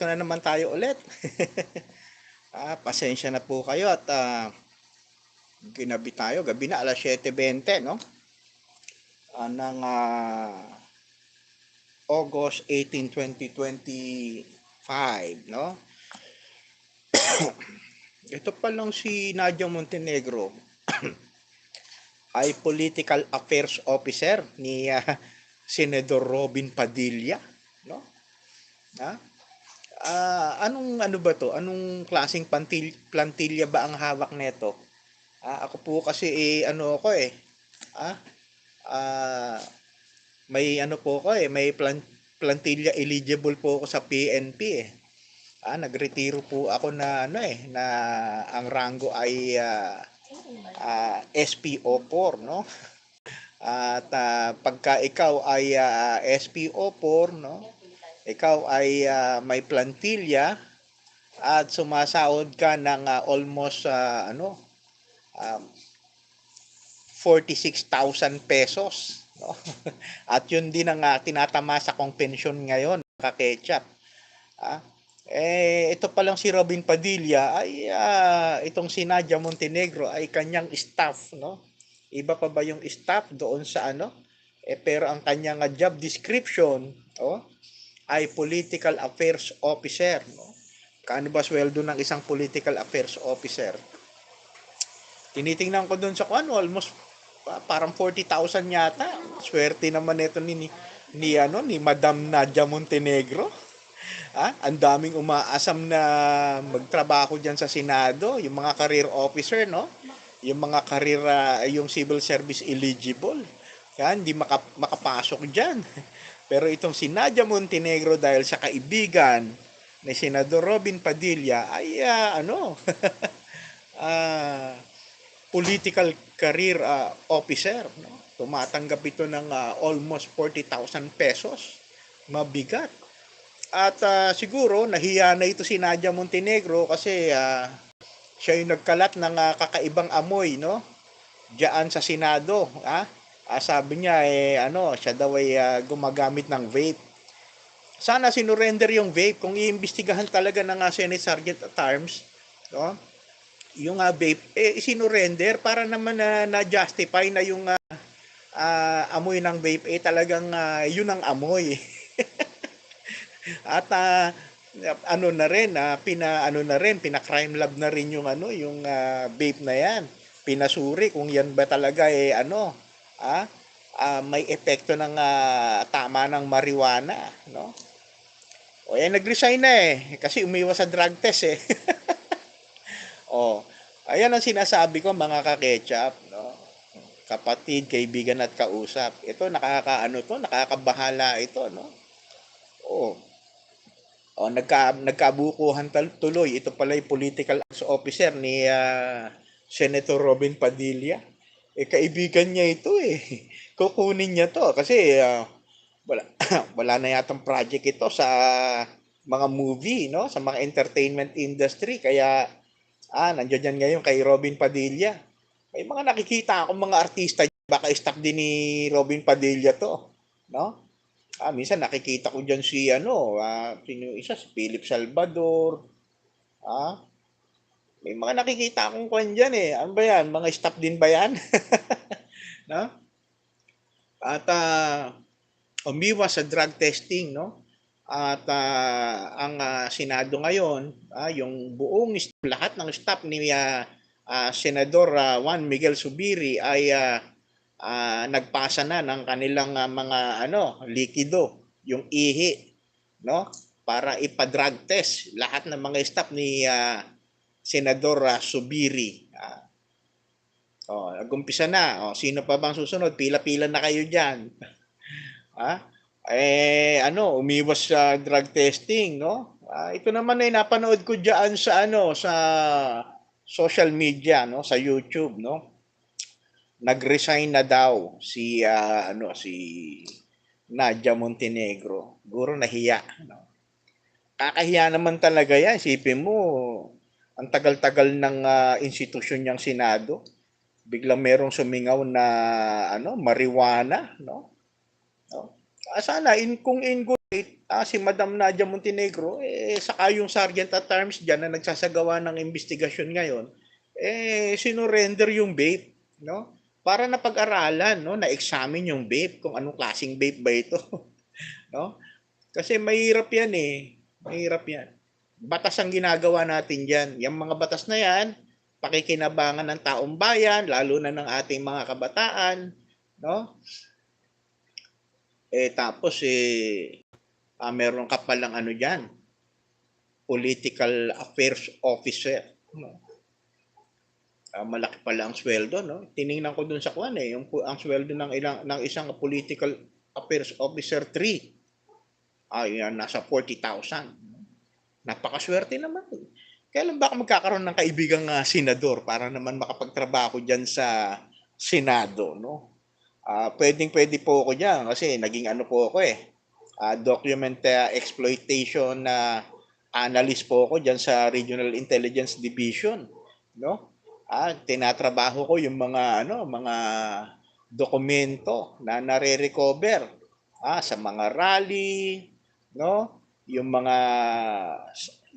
Ito na naman tayo ulit. ah, pasensya na po kayo at ah, ginabi tayo. Gabi na, alas 7.20, no? Ah, ng ah, August 18, 2025, no? Ito pa lang si Nadia Montenegro ay political affairs officer ni ah, Senador Robin Padilla, no? Ha? Ah, anong ano ba to? Anong klaseng pantil, plantilla ba ang hawak nito? Ah, ako po kasi eh, ano ako eh. Ah, ah, may ano po ako eh, may plant, plantilla eligible po ako sa PNP eh. Ah, nagretiro po ako na ano eh, na ang rango ay ah, ah, SPO4, no? At ah, pagka ikaw ay ah, SPO4, no? Ikaw ay ah, may plantilla at sumasahod ka ng ah, almost ah, ano um, 46,000 pesos, no? at yun din ang ah, tinatamasa kong pensyon ngayon, kaketchup. Ah, eh, ito pa lang si Robin Padilla ay ah, itong si Nadia Montenegro ay kanyang staff, no? Iba pa ba yung staff doon sa ano? Eh, pero ang kanyang ah, job description, oh, ay political affairs officer, no? Kaano ba sweldo ng isang political affairs officer? Tinitingnan ko doon sa kung ano, almost pa- parang 40,000 yata. Swerte naman ito ni, ni, ni, ano, ni Madam Nadia Montenegro. Ah, ang daming umaasam na magtrabaho diyan sa Senado, yung mga career officer, no? Yung mga career ah, yung civil service eligible. Kaya hindi maka, makapasok diyan. Pero itong si Nadia Montenegro dahil sa kaibigan ni Senador Robin Padilla ay ah, ano ah, political career ah, officer, no? Tumatanggap ito ng ah, almost 40,000 pesos. Mabigat. At ah, siguro nahiya na ito si Nadia Montenegro kasi ah, siya yung nagkalat ng ah, kakaibang amoy, no? Diyan sa Senado, ah. Ah, sabi niya eh ano, siya daw ay ah, gumagamit ng vape. Sana sinurrender yung vape kung iimbestigahan talaga ng ah, Senate Sergeant at Arms, no? Yung ah, vape eh sinurrender para naman na na-justify na yung ah, ah, amoy ng vape eh talagang ah, yun ang amoy. At ah, ano na rin, ah, pina ano na rin, pina crime lab na rin yung ano, yung ah, vape na 'yan. Pinasuri kung yan ba talaga eh ano, ah, ah, may epekto ng ah, tama ng marijuana, no? O eh nag-resign na eh kasi umiwas sa drug test eh. oh, ayan ang sinasabi ko mga ka-ketchup, no? Kapatid, kaibigan at kausap. Ito nakakaano to, nakakabahala ito, no? Oh. Oh, nagka nagkabukuhan tuloy. Ito pala yung political officer ni ah, Senator Robin Padilla. Eh kaibigan niya ito eh. Kukunin niya to kasi ah, wala wala na yatang project ito sa mga movie, no? Sa mga entertainment industry kaya ah nandiyan yan ngayon kay Robin Padilla. May mga nakikita akong mga artista baka staff din ni Robin Padilla to, no? Ah, minsan nakikita ko diyan si ano, ah, sino isa si Philip Salvador. Ah, may mga nakikita akong kwan dyan eh. Ano ba yan? Mga staff din ba yan? no? At ah, umiwas sa drug testing, no? At ah, ang ah, Senado ngayon, ah, yung buong lahat ng staff ni ah, ah, Senador ah, Juan Miguel Subiri ay ah, ah, nagpasa na ng kanilang ah, mga ano, likido, yung ihi, no? Para ipa-drug test lahat ng mga staff ni ah, Senador ah, Subiri. Ah, oh, nag-umpisa na. Oh, sino pa bang susunod? Pila-pila na kayo diyan. ah? Eh ano, umiwas sa drug testing, no? Ah, ito naman ay napanood ko diyan sa ano, sa social media, no, sa YouTube, no? Nag-resign na daw si ah, ano, si Nadia Montenegro. Guro nahiya, no? Kakahiya naman talaga yan. Isipin mo, ang tagal-tagal ng ah, institusyon niyang Senado. Biglang merong sumingaw na ano, marijuana, no? no? Ah, sana in kung in good faith, ah, si Madam Nadia Montenegro, eh, saka yung Sergeant at Arms dyan na nagsasagawa ng investigasyon ngayon, eh, sinurrender yung vape, no? Para na pag-aralan, no? Na-examine yung vape, kung anong klaseng vape ba ito, no? Kasi mahirap yan eh. Mahirap yan. Batas ang ginagawa natin dyan. Yung mga batas na yan, pakikinabangan ng taong bayan, lalo na ng ating mga kabataan, no? Eh, tapos eh, ah, meron ka palang ano dyan, political affairs officer. No? Ah, malaki pala ang sweldo, no? Tiningnan ko dun sa kwan eh, yung, ang sweldo ng, ilang, ng isang political affairs officer 3 ay ah, nasa 40,000. Napakaswerte naman. eh. Kailan ba ako magkakaroon ng kaibigang ah, senador para naman makapagtrabaho dyan sa Senado, no? Ah, pwedeng pwede po ako diyan kasi naging ano po ako eh. ah, document ah, exploitation na analyst po ako diyan sa Regional Intelligence Division, no? Ah, tinatrabaho ko yung mga ano, mga dokumento na nare-recover ah, sa mga rally, no? Yung mga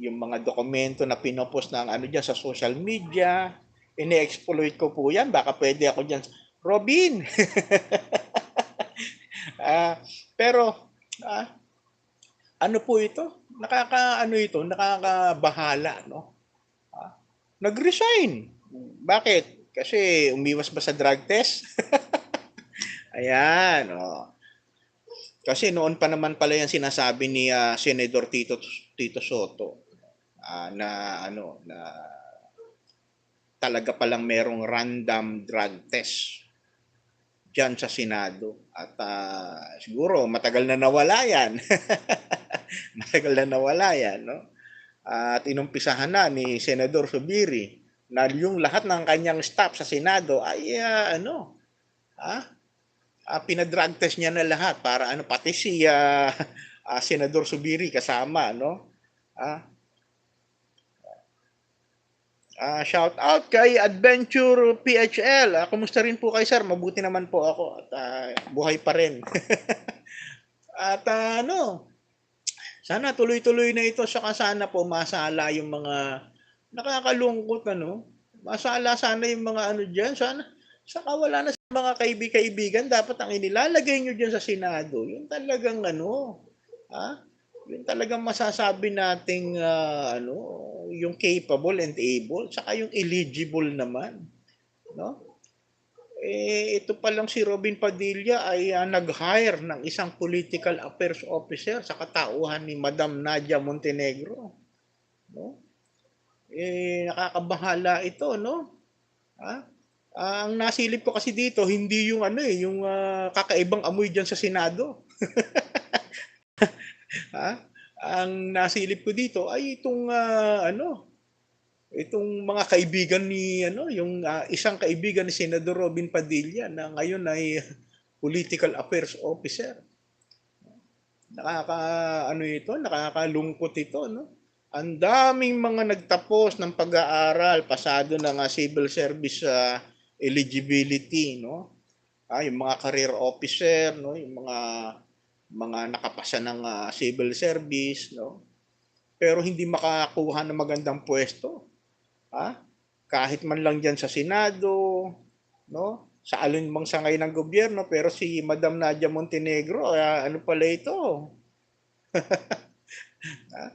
yung mga dokumento na pinopost ng ano diyan sa social media, ini-exploit ko po 'yan. Baka pwede ako diyan Robin. ah, pero ah, ano po ito? Nakaka ano ito? Nakakabahala, no? Ah, nag-resign. Bakit? Kasi umiwas ba sa drug test? Ayan, oh. Kasi noon pa naman pala yung sinasabi ni ah, Senador Tito Tito Soto ah, na ano na talaga palang merong random drug test diyan sa Senado at ah, siguro matagal na nawala yan. matagal na nawala yan, no? At inumpisahan na ni Senador Subiri na yung lahat ng kanyang staff sa Senado ay ah, ano, ah, ah, pinadrug test niya na lahat para ano pati si ah, ah, Senador Subiri kasama, no? Ah, Ah, shout out kay Adventure PHL. Ah, kumusta rin po kay sir? Mabuti naman po ako at ah, buhay pa rin. at ah, ano, sana tuloy-tuloy na ito saka sana po masala yung mga nakakalungkot ano. Masala sana yung mga ano diyan. Sana saka wala na sa mga kaibi-kaibigan dapat ang inilalagay nyo diyan sa Senado. Yung talagang ano, ha? Yung talagang masasabi nating ah, ano, yung capable and able, saka yung eligible naman, no? Eh, ito pa lang si Robin Padilla ay ah, nag-hire ng isang political affairs officer sa katauhan ni Madam Nadia Montenegro. No? Eh, nakakabahala ito, no? Ha? Ah, ang nasilip ko kasi dito, hindi yung ano eh, yung ah, kakaibang amoy diyan sa Senado. ha? Ang nasilip ko dito ay itong ah, ano, itong mga kaibigan ni ano, yung ah, isang kaibigan ni Senador Robin Padilla na ngayon ay political affairs officer. Nakaka ano ito, nakakalungkot ito, no? Ang daming mga nagtapos ng pag-aaral, pasado ng ah, civil service ah, eligibility, no? Ah, yung mga career officer, no? Yung mga mga nakapasa ng ah, civil service, no? Pero hindi makakuha ng magandang pwesto. Ha? Kahit man lang diyan sa Senado, no? Sa alinmang sangay ng gobyerno, pero si Madam Nadia Montenegro, ah, ano pala ito? Ah,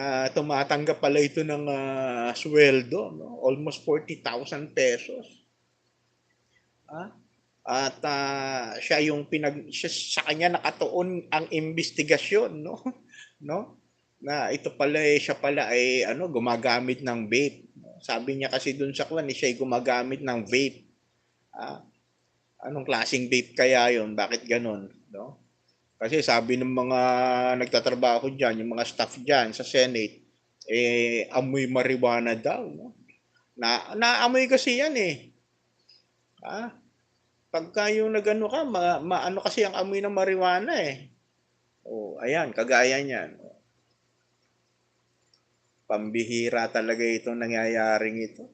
ah, tumatanggap pala ito ng ah, sweldo, no? Almost 40,000 pesos. Ah? At ah, siya yung pinag siya, sa kanya nakatuon ang investigasyon, no? No? Na ito pala eh, siya pala ay ano, gumagamit ng vape. Sabi niya kasi doon sa kwan, eh, siya ay gumagamit ng vape. Ah, anong klaseng vape kaya yon? Bakit ganun, no? Kasi sabi ng mga nagtatrabaho diyan, yung mga staff diyan sa Senate, eh amoy marijuana daw, no? Na naamoy kasi yan eh. Ah, pagka yung nagano ka, ma, maano kasi ang amoy ng marijuana eh. Oh, ayan, kagaya niyan. Pambihira talaga itong nangyayaring ito.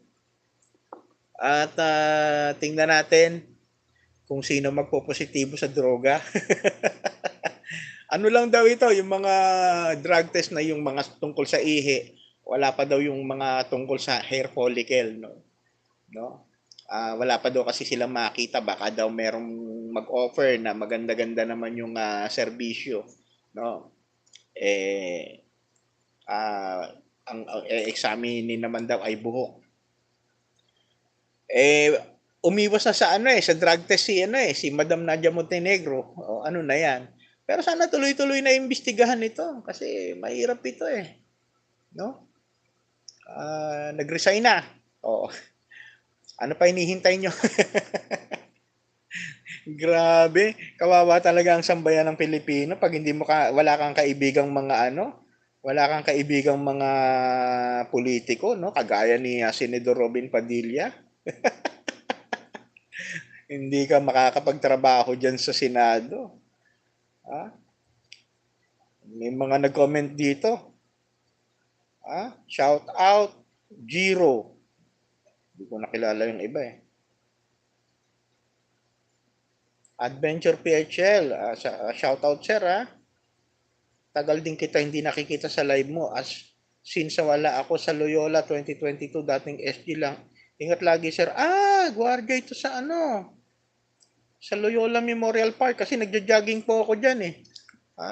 At ah, tingnan natin kung sino magpopositibo sa droga. ano lang daw ito, yung mga drug test na yung mga tungkol sa ihi, wala pa daw yung mga tungkol sa hair follicle, no? No? Ah, wala pa daw kasi sila makita, baka daw merong mag-offer na maganda-ganda naman yung ah, serbisyo, no? Eh ah, ang ang e-examinin naman daw ay buhok. Eh umiwas na sa ano eh, sa drug test si ano eh, si Madam Nadia Montenegro. O ano na 'yan. Pero sana tuloy-tuloy na imbestigahan ito kasi mahirap ito eh. No? Ah, nag-resign na. Oo. Ano pa hinihintay nyo? Grabe, kawawa talaga ang sambayan ng Pilipino pag hindi mo ka, wala kang kaibigang mga ano, wala kang kaibigang mga politiko, no? Kagaya ni ah, Senador Robin Padilla. Hindi ka makakapagtrabaho diyan sa Senado. Ha? May mga nag-comment dito. Ha? Shout out Giro. Hindi ko nakilala yung iba eh. Adventure PHL, ah, sa- ah, shout out sir ha. Tagal din kita hindi nakikita sa live mo as since wala ako sa Loyola 2022 dating SG lang. Ingat lagi sir. Ah, gwardiya ito sa ano? Sa Loyola Memorial Park kasi nagja-jogging po ako diyan eh. Ha?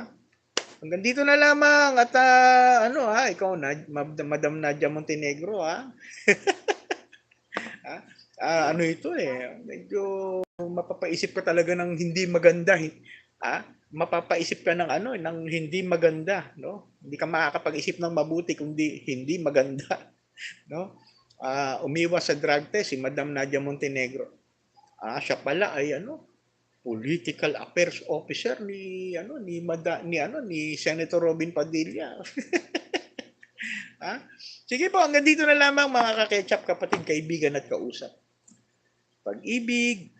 Hanggang dito na lamang at ah, ano ha, ikaw na Mad- Madam Nadia Montenegro ha. Ah, ano ito eh, medyo mapapaisip ka talaga ng hindi maganda, hin- ah, mapapaisip ka ng ano, ng hindi maganda, no? Hindi ka makakapag-isip ng mabuti kundi hindi maganda, no? Ah, umiwas sa drug test si Madam Nadia Montenegro. Ah, siya pala ay ano, political affairs officer ni ano ni Mada, ni ano ni Senator Robin Padilla. ha? Sige po, hanggang dito na lamang mga kaketchup, kapatid, kaibigan at kausap. Pag-ibig,